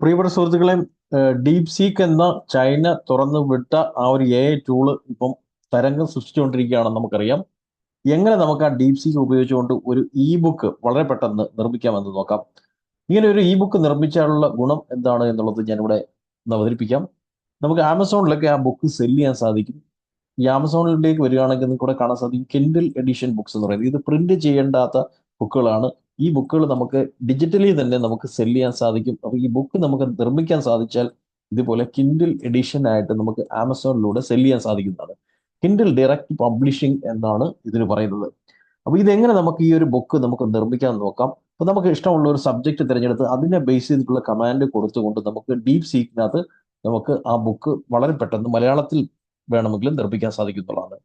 പ്രിയപ്പെട്ട സുഹൃത്തുക്കളെ deep seek എന്ന ചൈന തുറന്നു വിട്ട ആ ഒരു എ ടൂൾ ഇപ്പം തരംഗം സൃഷ്ടിച്ചുകൊണ്ടിരിക്കുകയാണെന്ന് നമുക്കറിയാം. എങ്ങനെ നമുക്ക് ആ ഡീപ് സീക്ക് ഉപയോഗിച്ചുകൊണ്ട് ഒരു ഇ ബുക്ക് വളരെ പെട്ടെന്ന് നിർമ്മിക്കാമെന്ന് നോക്കാം. ഇങ്ങനെ ഒരു ഇ ബുക്ക് നിർമ്മിച്ചാലുള്ള ഗുണം എന്താണ് എന്നുള്ളത് ഞാനിവിടെ അവതരിപ്പിക്കാം. നമുക്ക് ആമസോണിലൊക്കെ ആ ബുക്ക് സെൽ ചെയ്യാൻ സാധിക്കും. ഈ ആമസോണിലേക്ക് വരികയാണെങ്കിൽ കൂടെ കാണാൻ സാധിക്കും കിൻഡിൽ എഡിഷൻ ബുക്സ് എന്ന് പറയുന്നത്. ഇത് പ്രിന്റ് ചെയ്യേണ്ടാത്ത ബുക്കുകളാണ് ഈ ബുക്കുകൾ നമുക്ക് ഡിജിറ്റലി തന്നെ നമുക്ക് സെൽ ചെയ്യാൻ സാധിക്കും. അപ്പോൾ ഈ ബുക്ക് നമുക്ക് നിർമ്മിക്കാൻ സാധിച്ചാൽ ഇതുപോലെ കിൻഡിൽ എഡിഷൻ ആയിട്ട് നമുക്ക് ആമസോണിലൂടെ സെൽ ചെയ്യാൻ സാധിക്കുന്നതാണ്. കിൻഡിൽ ഡയറക്റ്റ് പബ്ലിഷിംഗ് എന്നാണ് ഇതിന് പറയുന്നത്. അപ്പോൾ ഇതെങ്ങനെ നമുക്ക് ഈ ഒരു ബുക്ക് നമുക്ക് നിർമ്മിക്കാൻ നോക്കാം? അപ്പോൾ നമുക്ക് ഇഷ്ടമുള്ള ഒരു സബ്ജക്ട് തിരഞ്ഞെടുത്ത് അതിനെ ബേസ് ചെയ്തിട്ടുള്ള കമാൻഡ് കൊടുത്തുകൊണ്ട് നമുക്ക് ഡീപ് സീക്കിനകത്ത് നമുക്ക് ആ ബുക്ക് വളരെ പെട്ടെന്ന് മലയാളത്തിൽ വേണമെങ്കിലും നിർമ്മിക്കാൻ സാധിക്കുന്നതാണ്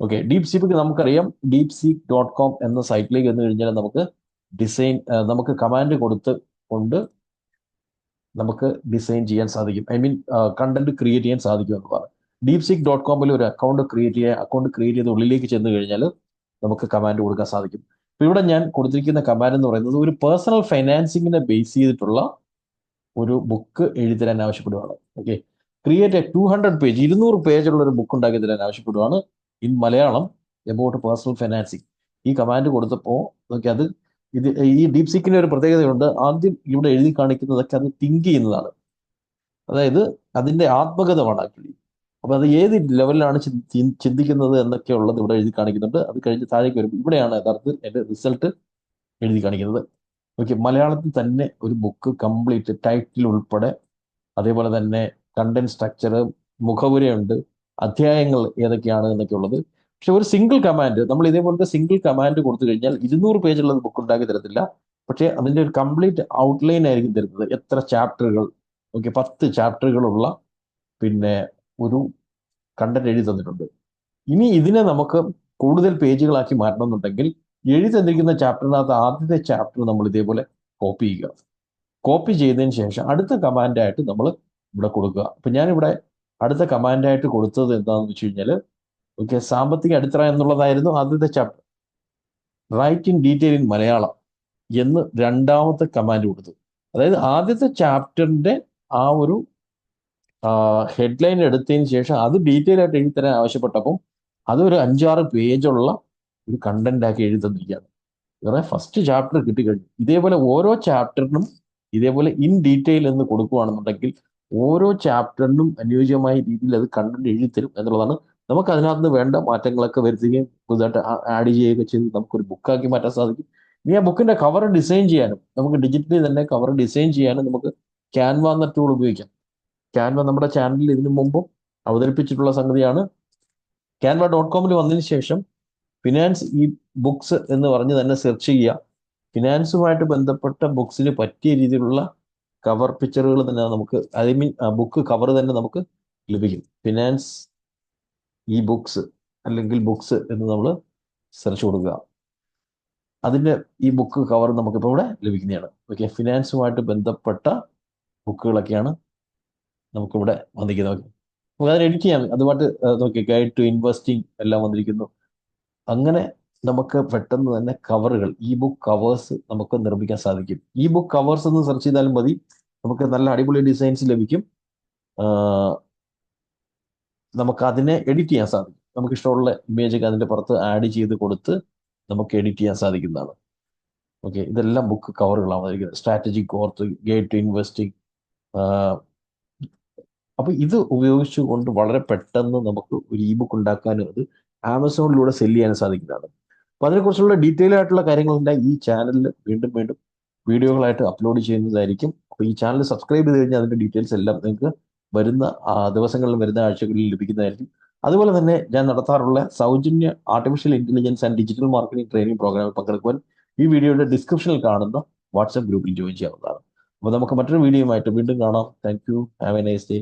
ഓക്കെ ഡീപ് സീക്ക് നമുക്കറിയാം. ഡീപ് സീക്ക് ഡോട്ട് കോം എന്ന സൈറ്റിലേക്ക് വന്നു കഴിഞ്ഞാൽ നമുക്ക് ഡിസൈൻ നമുക്ക് കമാൻഡ് കൊടുത്ത് കൊണ്ട് നമുക്ക് ഡിസൈൻ ചെയ്യാൻ സാധിക്കും. ഐ മീൻ കണ്ടന്റ് ക്രിയേറ്റ് ചെയ്യാൻ സാധിക്കും എന്നതാണ് ഡീപ് സിക് ഡോട്ട് കോമിൽ ഒരു അക്കൗണ്ട് ക്രിയേറ്റ് ചെയ്യുക അക്കൗണ്ട് ക്രിയേറ്റ് ചെയ്ത് ഉള്ളിലേക്ക് ചെന്ന് കഴിഞ്ഞാൽ നമുക്ക് കമാൻഡ് കൊടുക്കാൻ സാധിക്കും. അപ്പോൾ ഇവിടെ ഞാൻ കൊടുത്തിരിക്കുന്ന കമാൻഡ് എന്ന് പറയുന്നത് ഒരു പേഴ്സണൽ ഫൈനാൻസിങ്ങിനെ ബേസ് ചെയ്തിട്ടുള്ള ഒരു ബുക്ക് എഴുതി തരാൻ ആവശ്യപ്പെടുകയാണ് okay create a two hundred page ഇരുന്നൂറ് പേജുള്ള ഒരു ബുക്ക് ഉണ്ടാക്കി തരാൻ ആവശ്യപ്പെടുകയാണ് in Malayalam about personal financing ഈ കമാൻഡ് കൊടുത്തപ്പോൾ നോക്കി അത് ഇത് ഈ ഡീപ് സീക്കിന്റെ ഒരു പ്രത്യേകതയുണ്ട്. ആദ്യം ഇവിടെ എഴുതി കാണിക്കുന്നതൊക്കെ അത് തിങ്ക് ചെയ്യുന്നതാണ്. അതായത് അതിന്റെ ആത്മകഥമാണ് ആക്ച്വലി. അപ്പൊ അത് ഏത് ലെവലിലാണ് ചിന്തിക്കുന്നത് എന്നൊക്കെ ഉള്ളത് ഇവിടെ എഴുതി കാണിക്കുന്നുണ്ട്. അത് കഴിഞ്ഞ് താഴേക്ക് വരും ഇവിടെയാണ് യഥാർത്ഥത്തിൽ എന്റെ റിസൾട്ട് എഴുതി കാണിക്കുന്നത്. ഓക്കെ മലയാളത്തിൽ തന്നെ ഒരു ബുക്ക് കംപ്ലീറ്റ് ടൈറ്റിൽ ഉൾപ്പെടെ അതേപോലെ തന്നെ കണ്ടന്റ് സ്ട്രക്ചർ മുഖവുരയുണ്ട് അധ്യായങ്ങൾ ഏതൊക്കെയാണ് എന്നൊക്കെ ഉള്ളത്. പക്ഷെ ഒരു സിംഗിൾ കമാൻഡ് നമ്മൾ ഇതേപോലത്തെ സിംഗിൾ കമാൻഡ് കൊടുത്തു കഴിഞ്ഞാൽ ഇരുന്നൂറ് പേജുള്ള ബുക്ക് ഉണ്ടാക്കി തരത്തില്ല. പക്ഷേ അതിന്റെ ഒരു കംപ്ലീറ്റ് ഔട്ട്ലൈൻ ആയിരിക്കും തരുന്നത്. എത്ര ചാപ്റ്ററുകൾ ഓക്കെ പത്ത് ചാപ്റ്ററുകളുള്ള പിന്നെ ഒരു കണ്ടന്റ് എഴുതി തന്നിട്ടുണ്ട്. ഇനി ഇതിനെ നമുക്ക് കൂടുതൽ പേജുകളാക്കി മാറ്റണം എന്നുണ്ടെങ്കിൽ എഴുതി തന്നിരിക്കുന്ന ചാപ്റ്ററിനകത്ത് ആദ്യത്തെ ചാപ്റ്റർ നമ്മൾ ഇതേപോലെ കോപ്പി ചെയ്യുക. കോപ്പി ചെയ്തതിന് ശേഷം അടുത്ത കമാൻഡായിട്ട് നമ്മൾ ഇവിടെ കൊടുക്കുക. അപ്പം ഞാനിവിടെ അടുത്ത കമാൻഡായിട്ട് കൊടുത്തത് എന്താണെന്ന് വെച്ച് കഴിഞ്ഞാൽ ഓക്കെ സാമ്പത്തിക അടിത്തറ എന്നുള്ളതായിരുന്നു ആദ്യത്തെ chapter write in detail in Malayalam എന്ന് രണ്ടാമത്തെ കമാൻഡ് കൊടുത്തു. അതായത് ആദ്യത്തെ ചാപ്റ്ററിന്റെ ആ ഒരു ഹെഡ്ലൈൻ എടുത്തതിന് ശേഷം അത് ഡീറ്റെയിൽ ആയിട്ട് എഴുതി തരാൻ ആവശ്യപ്പെട്ടപ്പം അതൊരു അഞ്ചാറ് പേജുള്ള ഒരു കണ്ടന്റ് ആക്കി എഴുതി തന്നിരിക്കുകയാണ്. വേറെ ഫസ്റ്റ് ചാപ്റ്റർ കിട്ടിക്കഴിഞ്ഞു. ഇതേപോലെ ഓരോ ചാപ്റ്ററിനും ഇതേപോലെ ഇൻ ഡീറ്റെയിൽ എന്ന് കൊടുക്കുകയാണെന്നുണ്ടെങ്കിൽ ഓരോ ചാപ്റ്ററിനും അനുയോജ്യമായ രീതിയിൽ അത് കണ്ടന്റ് എഴുതി തരും എന്നുള്ളതാണ് നമുക്ക് അതിനകത്ത് വേണ്ട മാറ്റങ്ങളൊക്കെ വരുത്തുകയും പുതുതായിട്ട് ആഡ് ചെയ്യുകയൊക്കെ ചെയ്ത് നമുക്കൊരു ബുക്കാക്കി മാറ്റാൻ സാധിക്കും. ഇനി ആ ബുക്കിന്റെ കവർ ഡിസൈൻ ചെയ്യാനും നമുക്ക് ഡിജിറ്റലി തന്നെ കവർ ഡിസൈൻ ചെയ്യാനും നമുക്ക് ക്യാൻവ എന്ന ടൂൾ ഉപയോഗിക്കാം. ക്യാൻവ നമ്മുടെ ചാനലിൽ ഇതിനു മുമ്പും അവതരിപ്പിച്ചിട്ടുള്ള സംഗതിയാണ്. ക്യാൻവ ഡോട്ട് കോമിൽ വന്നതിന് ശേഷം ഫിനാൻസ് ഈ ബുക്സ് എന്ന് പറഞ്ഞ് തന്നെ സെർച്ച് ചെയ്യുക. ഫിനാൻസുമായിട്ട് ബന്ധപ്പെട്ട ബുക്സിന് പറ്റിയ രീതിയിലുള്ള കവർ പിക്ചറുകൾ തന്നെ നമുക്ക് ഐ മീൻ ബുക്ക് കവർ തന്നെ നമുക്ക് ലഭിക്കും. ഫിനാൻസ് ഈ ബുക്സ് അല്ലെങ്കിൽ ബുക്സ് എന്ന് നമ്മൾ സെർച്ച് കൊടുക്കുക. അതിന്റെ ഈ ബുക്ക് കവർ നമുക്കിപ്പോൾ ഇവിടെ ലഭിക്കുന്നതാണ്. ഓക്കെ ഫിനാൻസുമായിട്ട് ബന്ധപ്പെട്ട ബുക്കുകളൊക്കെയാണ് നമുക്കിവിടെ വന്നിരിക്കുന്നത്. ഓക്കെ നമുക്ക് അതിന് എഡിറ്റ് ചെയ്യാം. അതുമായിട്ട് നോക്കി ഗൈഡ് ടു ഇൻവെസ്റ്റിംഗ് എല്ലാം വന്നിരിക്കുന്നു. അങ്ങനെ നമുക്ക് പെട്ടെന്ന് തന്നെ കവറുകൾ ഈ ബുക്ക് കവേഴ്സ് നമുക്ക് നിർമ്മിക്കാൻ സാധിക്കും. ഈ ബുക്ക് കവേഴ്സ് എന്ന് സെർച്ച് ചെയ്താലും മതി. നമുക്ക് നല്ല അടിപൊളി ഡിസൈൻസ് ലഭിക്കും. നമുക്ക് അതിനെ എഡിറ്റ് ചെയ്യാൻ സാധിക്കും. നമുക്ക് ഇഷ്ടമുള്ള ഇമേജ് ഒക്കെ അതിന്റെ പുറത്ത് ആഡ് ചെയ്ത് കൊടുത്ത് നമുക്ക് എഡിറ്റ് ചെയ്യാൻ സാധിക്കുന്നതാണ്. ഓക്കെ ഇതെല്ലാം ബുക്ക് കവറുകളാണ് സ്ട്രാറ്റജിക് കോർത്ത് ഗേറ്റ് ടു ഇൻവെസ്റ്റിംഗ് അപ്പൊ ഇത് ഉപയോഗിച്ചുകൊണ്ട് വളരെ പെട്ടെന്ന് നമുക്ക് ഒരു ഇ ബുക്ക് ഉണ്ടാക്കാനും അത് ആമസോണിലൂടെ സെൽ ചെയ്യാനും സാധിക്കുന്നതാണ്. അപ്പൊ അതിനെക്കുറിച്ചുള്ള ഡീറ്റെയിൽ ആയിട്ടുള്ള കാര്യങ്ങളെല്ലാം ഈ ചാനലിൽ വീണ്ടും വീണ്ടും വീഡിയോകളായിട്ട് അപ്ലോഡ് ചെയ്യുന്നതായിരിക്കും. അപ്പൊ ഈ ചാനൽ സബ്സ്ക്രൈബ് ചെയ്ത് കഴിഞ്ഞാൽ അതിന്റെ ഡീറ്റെയിൽസ് എല്ലാം നിങ്ങൾക്ക് വരുന്ന ദിവസങ്ങളിൽ വരുന്ന ആഴ്ചകളിൽ ലഭിക്കുന്നതായിരിക്കും. അതുപോലെ തന്നെ ഞാൻ നടത്താറുള്ള സൗജന്യ artificial intelligence and digital marketing training പ്രോഗ്രാമിൽ പങ്കെടുക്കുവാൻ ഈ വീഡിയോയുടെ ഡിസ്ക്രിപ്ഷനിൽ കാണുന്ന വാട്സ്ആപ്പ് ഗ്രൂപ്പിൽ ജോയിൻ ചെയ്യാവുന്നതാണ്. അപ്പോൾ നമുക്ക് മറ്റൊരു വീഡിയോയുമായിട്ട് വീണ്ടും കാണാം. Thank you have a nice day